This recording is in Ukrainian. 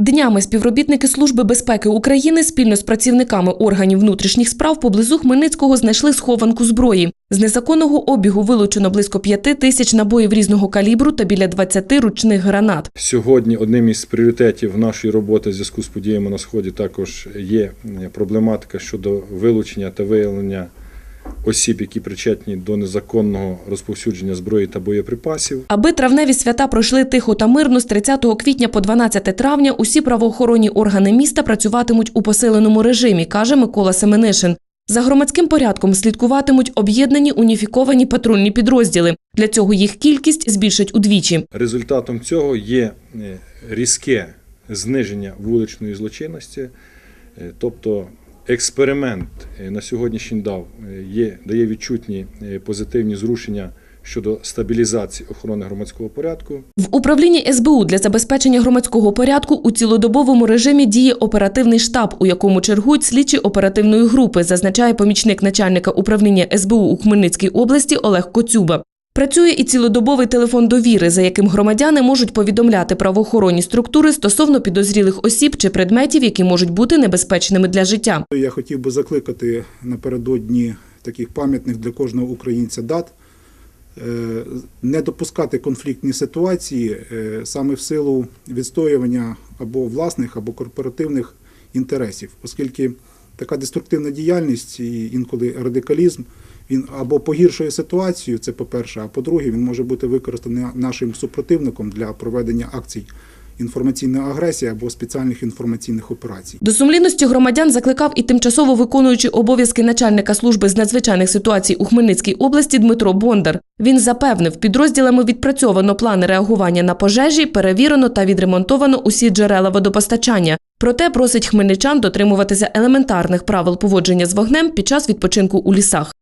Днями співробітники Служби безпеки України спільно з працівниками органів внутрішніх справ поблизу Хмельницького знайшли схованку зброї. З незаконного обігу вилучено близько п'яти тисяч набоїв різного калібру та біля 20 ручних гранат. Сьогодні одним із пріоритетів нашої роботи в зв'язку з подіями на сході також є проблематика щодо вилучення та виявлення осіб, які причетні до незаконного розповсюдження зброї та боєприпасів. Аби травневі свята пройшли тихо та мирно, з 30 квітня по 12 травня усі правоохоронні органи міста працюватимуть у посиленому режимі, каже Микола Семенишин. За громадським порядком слідкуватимуть об'єднані уніфіковані патрульні підрозділи. Для цього їх кількість збільшать удвічі. Результатом цього є е, різке зниження вуличної злочинності, е, тобто експеримент е, на сьогоднішній дав е, є, дає відчутні е, позитивні зрушення щодо стабілізації охорони громадського порядку. В управлінні СБУ для забезпечення громадського порядку у цілодобовому режимі діє оперативний штаб, у якому чергують слідчі оперативної групи, зазначає помічник начальника управління СБУ у Хмельницькій області Олег Коцюба. Працює і цілодобовий телефон довіри, за яким громадяни можуть повідомляти правоохоронні структури стосовно підозрілих осіб чи предметів, які можуть бути небезпечними для життя. Я хотів би закликати напередодні таких пам'ятних для кожного українця дат е, не допускати конфліктні ситуації е, саме в силу відстоювання або власних, або корпоративних інтересів, оскільки така деструктивна діяльність і інколи радикалізм він або погіршує ситуацію, це по-перше, а по-друге, він може бути використаний нашим супротивником для проведення акцій інформаційної агресії або спеціальних інформаційних операцій. До сумлінності громадян закликав і тимчасово виконуючий обов'язки начальника служби з надзвичайних ситуацій у Хмельницькій області Дмитро Бондар. Він запевнив, підрозділами відпрацьовано плани реагування на пожежі, перевірено та відремонтовано усі джерела водопостачання. Проте просить хмельничан дотримуватися елементарних правил поводження з вогнем під час відпочинку у лісах.